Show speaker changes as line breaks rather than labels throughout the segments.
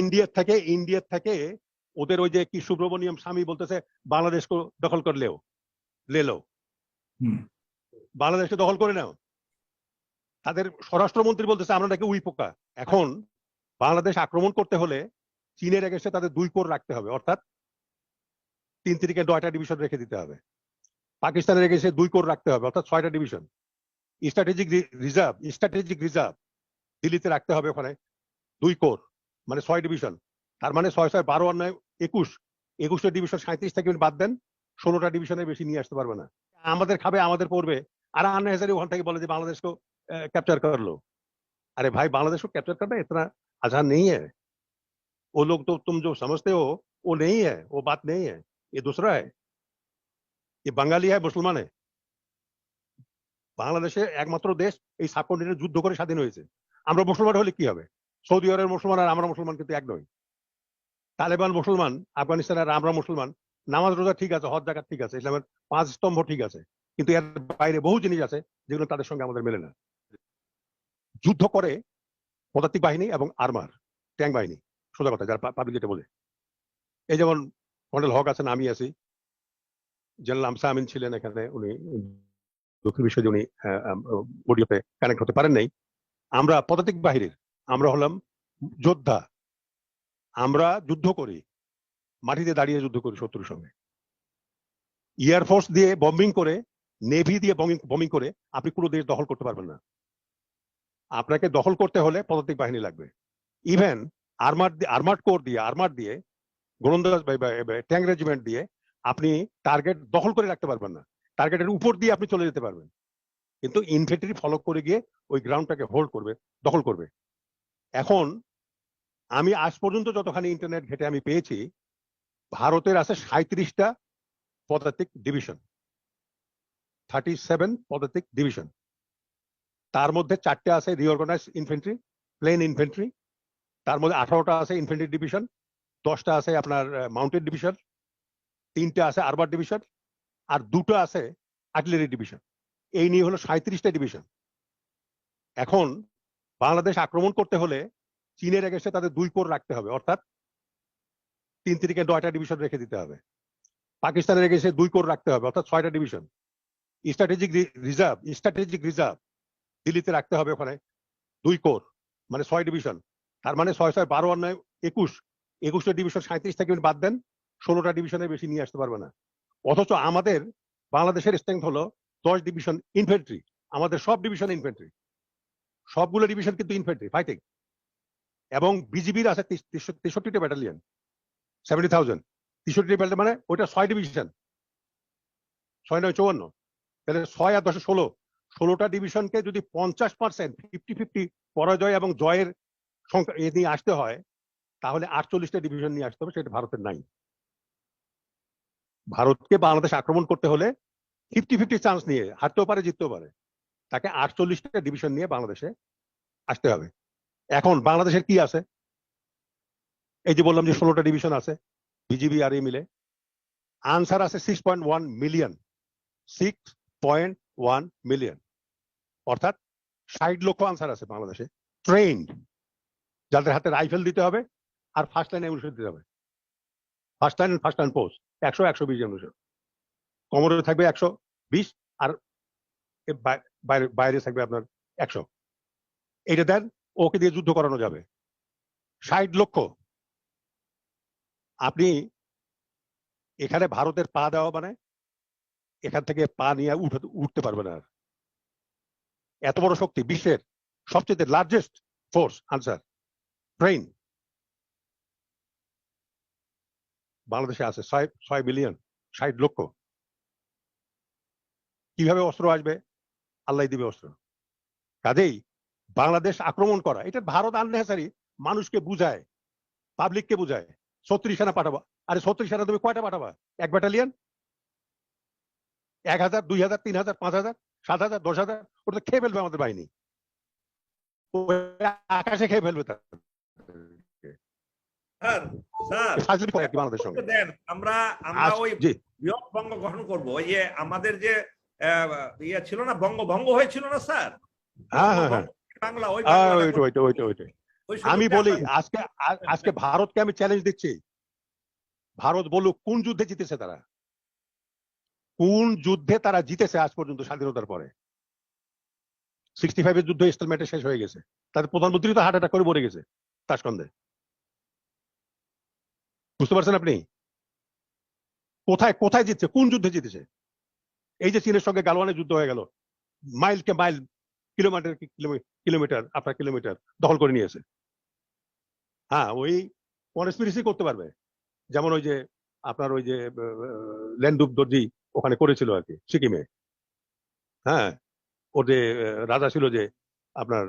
India থেকে ইন্ডিয়ার থেকে ওদের ওই যে কি সুব্রমণিয়ম স্বামী বলতেছে বাংলাদেশকে দখল করলেও লেলো বাংলাদেশকে দখল করে নাও। তাদের স্বরাষ্ট্রমন্ত্রী বলতেছে আমরা নাকি উই পোকা। এখন বাংলাদেশ আক্রমণ করতে হলে চীনের এগেস্টে তাদের দুই কোর রাখতে হবে অর্থাৎ তিন থেকে নয়টা ডিভিশন রেখে দিতে হবে। পাকিস্তানের এগেস্টে দুই কোর রাখতে হবে অর্থাৎ ছয়টা division. Strategic reserve strategic reserve দিল্লিতে রাখতে হবে ওখানে দুই কোর। মানে ছয় ডিভিশন তার মানে ছয় ছয় বারো আর নয় একুশ একুশটা ডিভিশন সাঁত্রিশ থেকে বাদ দেন ষোলোটা ডিভিশনের বেশি নিয়ে আসতে পারবে না আমাদের খাবে আমাদের পড়বে আর আননেসারি ওখান থেকে বলে যে বাংলাদেশ को कैप्चर कर लो अरे भाई बांग्लादेश को कैप्चर करना इतना आसान नहीं है वो लोग तो तुम जो समझते हो वो नहीं है वो बात नहीं है ये दूसरा है ये बंगाली है मुसलमान है বাংলাদেশে একমাত্র দেশ এই সাবকন্টিনেন্ট যুদ্ধ করে স্বাধীন হয়েছে আমরা মুসলমান হলে কি হবে সৌদি আরবের মুসলমান আর আমরা মুসলমান কিন্তু এক নই। তালেবান মুসলমান, আফগানিস্তান আর আমরা মুসলমান, নামাজ রোজা ঠিক আছে, হজ জাকাত ঠিক আছে, ইসলামের পাঁচ স্তম্ভ ঠিক আছে, কিন্তু এর বাইরে বহু জিনিস আছে যেগুলো তাদের সঙ্গে আমাদের মেলে না। যুদ্ধ করে পদাতিক বাহিনী এবং আর্মার, ট্যাঙ্ক বাহিনী, সোজা কথা, যারা পাবলিক যেটা বলে। এই যেমন কর্নেল হক আছেন, আমি আছি। জেনারেল আমসা আমিন ছিলেন এখানে, উনি দক্ষিণ বিশ্বে উনি অডিওতে কানেক্ট হতে পারেন নাই। আমরা পদাতিক বাহিনীর আমরা হলাম যোদ্ধা। আমরা যুদ্ধ করি। মাটিতে দাঁড়িয়ে যুদ্ধ করি শত্রুর সঙ্গে। এয়ারফোর্স দিয়ে বম্বিং করে নেভি দিয়ে বম্বিং করে আপনি পুরো দেশ দখল করতে পারবেন না। আপনাকে দখল করতে হলে পদাতিক বাহিনী লাগবে। ইভেন আর্মার আর্মার্ড কোর দিয়ে আর্মার দিয়ে, গোলন্দাজ ট্যাঙ্ক রেজিমেন্ট দিয়ে আপনি টার্গেট দখল করে রাখতে পারবেন না। টার্গেটের উপর দিয়ে আপনি চলে যেতে পারবেন। কিন্তু ইনফেন্ট্রি ফলো করে গিয়ে ওই গ্রাউন্ডটাকে হোল্ড করবে, দখল করবে। এখন আমি আজ পর্যন্ত যতখানি ইন্টারনেট ঘেটে আমি পেয়েছি, ভারতের আছে সাঁত্রিশটা পদাতিক ডিভিশন থার্টি সেভেন পদাতিক ডিভিশন তার মধ্যে চারটে আছে রিঅর্গানাইজ ইনফেন্ট্রি প্লেন ইনফেন্ট্রি তার মধ্যে আঠারোটা আছে ইনফেন্ট্রি ডিভিশন দশটা আছে আপনার মাউন্টেন ডিভিশন তিনটে আছে আরবার ডিভিশন আর দুটো আছে আর্টিলারি ডিভিশন এই নিয়ে হলো সাঁত্রিশটা ডিভিশন এখন বাংলাদেশ আক্রমণ করতে হলে চীনের এগেস্টে তাদের দুই কোর রাখতে হবে, অর্থাৎ তিন থেকে নয়টা ডিভিশন রেখে দিতে হবে। পাকিস্তানের এগেস্টে দুই কোর রাখতে হবে, অর্থাৎ ছয়টা division strategic reserve strategic reserve দিল্লিতে রাখতে হবে ওখানে দুই কোর মানে ছয় ডিভিশন তার মানে ছয় ছয় বারো আর একুশ একুশটা ডিভিশন সাঁত্রিশ থেকে বাদ দেন, ষোলোটা ডিভিশনের বেশি নিয়ে আসতে পারবে না। অথচ আমাদের বাংলাদেশের স্ট্রেংথ হলো দশ ডিভিশন ইনফেন্ট্রি আমাদের সব ডিভিশন ইনফেন্ট্রি সবগুলো ডিভিশন কিন্তু ইনফেন্ট্রি ফাইটিং এবং বিজিবির আছে তেষট্টিটা ব্যাটালিয়ন সেভেন্টি থাউজেন্ড তেষট্টি ব্যাটালিয়ন মানে ওইটা ছয় ডিভিশন ছয় নয়, চৌয়ান্ন। তাহলে ছয় আর দশে ষোলো। ষোলোটা ডিভিশনকে যদি পঞ্চাশ পার্সেন্ট ফিফটি ফিফটি পরাজয় এবং জয়ের সংখ্যা এ নিয়ে আসতে হয়, তাহলে আটচল্লিশটা ডিভিশন নিয়ে আসতে হবে, সেটা ভারতের নাই ভারতকে বাংলাদেশ আক্রমণ করতে হলে ফিফটি ফিফটি চান্স নিয়ে, হারতেও পারে, জিততেও পারে। তাকে আটচল্লিশটা ডিভিশন নিয়ে বাংলাদেশে আসতে হবে। এখন বাংলাদেশের কি আছে? এই যে বললাম যে ষোলোটা ডিভিশন আছে বিজিবি আর মিলে। আনসার আছে six point one million six point one million অর্থাৎ ষাট লক্ষ আনসার আছে বাংলাদেশে। ট্রেন্ড যাদের হাতে রাইফেল দিতে হবে আর ফার্স্ট লাইন এমুলেশন দিতে হবে। First line first line post একশো একশো বিশ এমুলেশন কমরে থাকবে একশো বিশ আর বাইরে থাকবে আপনার একশো। এইটা দেন, ওকে দিয়ে যুদ্ধ করানো যাবে। ষাট লক্ষ। আপনি এখানে ভারতের পা দেওয়া মানে এখান থেকে পা নিয়ে উঠে, উঠতে পারবে না আর। এত বড় শক্তি, বিশ্বের সবচেয়ে লার্জেস্ট ফোর্স আনসার ট্রেন বাংলাদেশে আছে ছয় ছয় বিলিয়ন ষাট লক্ষ। কীভাবে অস্ত্র আসবে? আল্লাহ দিবে অস্ত্র। কাজেই বাংলাদেশ আক্রমণ করা এটা ভারত আননেসারি মানুষকে বুঝায় পাবলিককে বুঝায়। ছত্রিশ সেনা পাঠাবা। আরে ছত্রিশ সেনা তুমি কয়টা পাঠাবা? এক ব্যাটালিয়ন এক হাজার দুই হাজার তিন হাজার পাঁচ হাজার সাত হাজার দশ হাজার ওটা খেয়ে ফেলবে আমাদের বাহিনী। আকাশে খেয়ে ফেলবে তার
আমরা আমরা ওই বৃহৎ বঙ্গ গঠন করব। ওই যে আমাদের যে ইয়ে ছিল না বঙ্গ ভঙ্গ হয়েছিল না স্যার?
হ্যাঁ হ্যাঁ হ্যাঁ।
বাংলা ওই
আমি বলি আজকে আজকে ভারতকে আমি চ্যালেঞ্জ দিচ্ছি। ভারত বলুক কোন যুদ্ধে জিতেছে তারা? কোন যুদ্ধে তারা জিতেছে আজ পর্যন্ত স্বাধীনতার পরে? সিক্সটি ফাইভের যুদ্ধ স্টেলমেটে শেষ হয়ে গেছে। তাদের প্রধানমন্ত্রী তো হার্ট অ্যাটাক করে মরে গেছে তাসকন্দে। বুঝতে পারছেন আপনি? কোথায় কোথায় জিতছে? কোন যুদ্ধে জিতেছে? এই যে চীনের সঙ্গে গালওয়ানের যুদ্ধ হয়ে গেল মাইলকে মাইল কিলোমিটার কিলোমিটার, আপনার কিলোমিটার দখল করে নিয়েছে। হ্যাঁ ওই কনস্পিরেসি করতে পারবে। যেমন ওই যে আপনার ওই যে ল্যান্ডুপ দর্জি ওখানে করেছিল আর কি, সিকিমে। হ্যাঁ ওর যে রাজা ছিল যে আপনার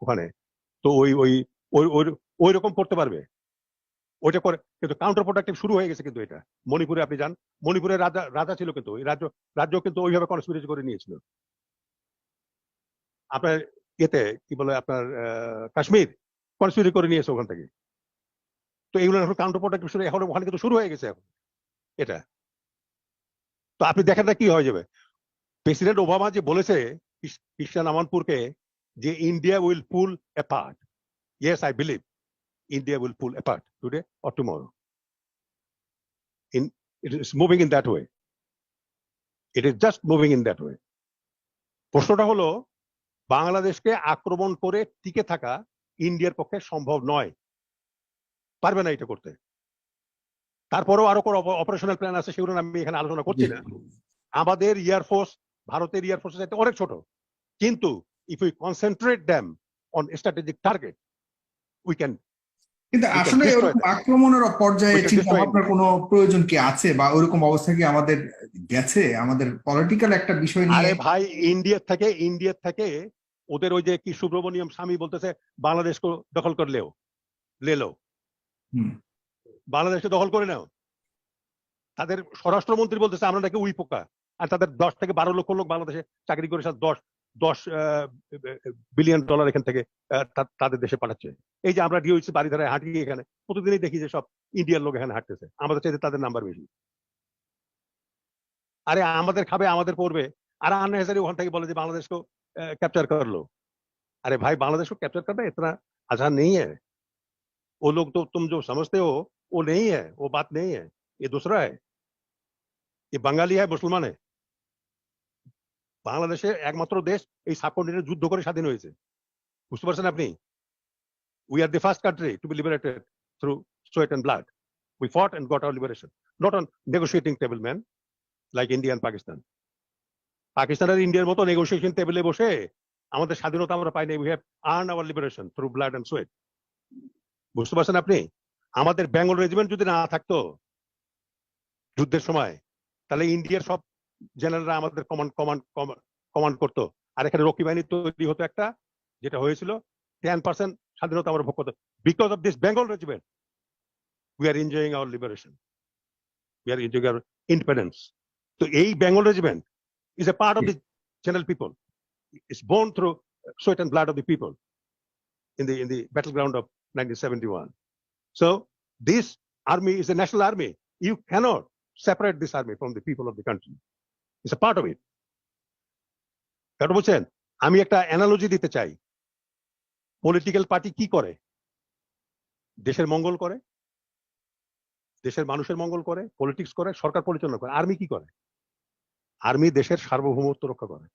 ওখানে। তো ওই ওই, ওই- ওই রকম করতে পারবে। ওইটা করে, কিন্তু কাউন্টার প্রোডাক্টিভ শুরু হয়ে গেছে কিন্তু এটা। মণিপুরে আপনি যান মণিপুরের রাজা রাজা ছিল কিন্তু ওই রাজ্য রাজ্য কিন্তু ওইভাবে কনস্পিরেসি করে নিয়েছিল। আপনার ইয়েতে, কি বলে আপনার কাশ্মীর কনস্পিরেসি করে নিয়েছে ওখান থেকে। তো এইগুলো এখন কাউন্টার প্রোডাক্টিভ শুরু, এখন ওখানে কিন্তু শুরু হয়ে গেছে এখন, এটা। তো আপনি দেখেন না কি হয়ে যাবে। প্রেসিডেন্ট ওবামা যে বলেছে ক্রিশ্চিয়ান আমানপুরকে, যে India will pull apart yes I believe India will pull apart today or tomorrow in it is moving in that way it is just moving in that way প্রশ্নটা হলো বাংলাদেশকে আক্রমণ করে টিকে থাকা ইন্ডিয়ার পক্ষে সম্ভব নয়। পারবে না এটা করতে। তারপরেও আরও কোনো অপারেশনাল প্ল্যান আছে সেগুলো আমি এখানে আলোচনা করছি না। আমাদের এয়ারফোর্স ভারতের এয়ারফোর্সের চাইতে অনেক ছোট। কিন্তু if we concentrate them on strategic target we can
কিন্তু আসলে ওরকম
them.
আক্রমণের পর্যায়ে চিন্তা ভাবনার কোনো প্রয়োজন কি আছে? বা ওইরকম অবস্থা কি আমাদের গেছে? আমাদের পলিটিক্যাল একটা বিষয়
আরে
নিয়ে
ভাই ইন্ডিয়ার থেকে ইন্ডিয়ার থেকে ওদের ওই যে কি সুব্রমণিয়ম স্বামী বলতেছে বাংলাদেশকে দখল করলেও লেলো। বাংলাদেশকে দখল করে নাও। তাদের স্বরাষ্ট্রমন্ত্রী বলতেছে আমরা নাকি উই পোকা আর তাদের দশ থেকে বারো লক্ষ লোক বাংলাদেশে চাকরি করে দশ দশ বিলিয়ন ডলার এখান থেকে আহ, তা- তাদের দেশে পাঠাচ্ছে এই যে আমরা ডিওইসি বাড়ি ধারে হাঁটি এখানে প্রতিদিনই দেখি যে সব ইন্ডিয়ার লোক এখানে হাঁটতেছে আমাদের চাইতে তাদের নাম্বার বেশি আরে আমাদের খাবে আমাদের পড়বে আর আননেসারি ওখান থেকে বলে যে বাংলাদেশকে कैप्चर कर लो अरे भाई बांग्लादेश को कैप्चर करना इतना आसान नहीं है वो लोग तो तुम जो समझते हो वो नहीं है वो बात नहीं है ये दूसरा है ये बंगाली है मुसलमान है বাংলাদেশের একমাত্র দেশ এই সাবকন্টিনেন্ট যুদ্ধ করে স্বাধীন হয়েছে। বুঝতে পারছেন আপনি? We are the first country to be liberated through sweat and blood we fought and got our liberation not on negotiating table man like India and Pakistan Pakistan আর ইন্ডিয়ার মতো নেগোসিয়েশন টেবিলে বসে আমাদের স্বাধীনতা আমরা পাইনি। We have earn our liberation through blood and sweat বুঝতে পারছেন আপনি? আমাদের বেঙ্গল রেজিমেন্ট যদি না থাকতো যুদ্ধের সময়, তাহলে ইন্ডিয়ার সব জেনারেলরা আমাদের কমান্ড কমান্ড কমান্ড করতো আর এখানে রকি বাহিনী তৈরি হতো একটা যেটা হয়েছিল টেন পার্সেন্ট স্বাধীনতা আমরা ভোগ করতো because of this Bengal regiment we are enjoying our liberation we are enjoying our independence তো এই Bengal regiment is a part of the general people. It's born through sweat and blood of the people in the in the battleground of 1971. So this army is a national army. You cannot separate this army from the people of the country. It's a part of it. কেন বলছেন আমি একটা analogy দিতে চাই। Political party কি করে? দেশের মঙ্গল করে? দেশের মানুষের মঙ্গল করে? পলিটিক্স করে? সরকার পরিচালনা করে? আর্মি কি করে? আর্মি দেশের সার্বভৌমত্ব রক্ষা করে।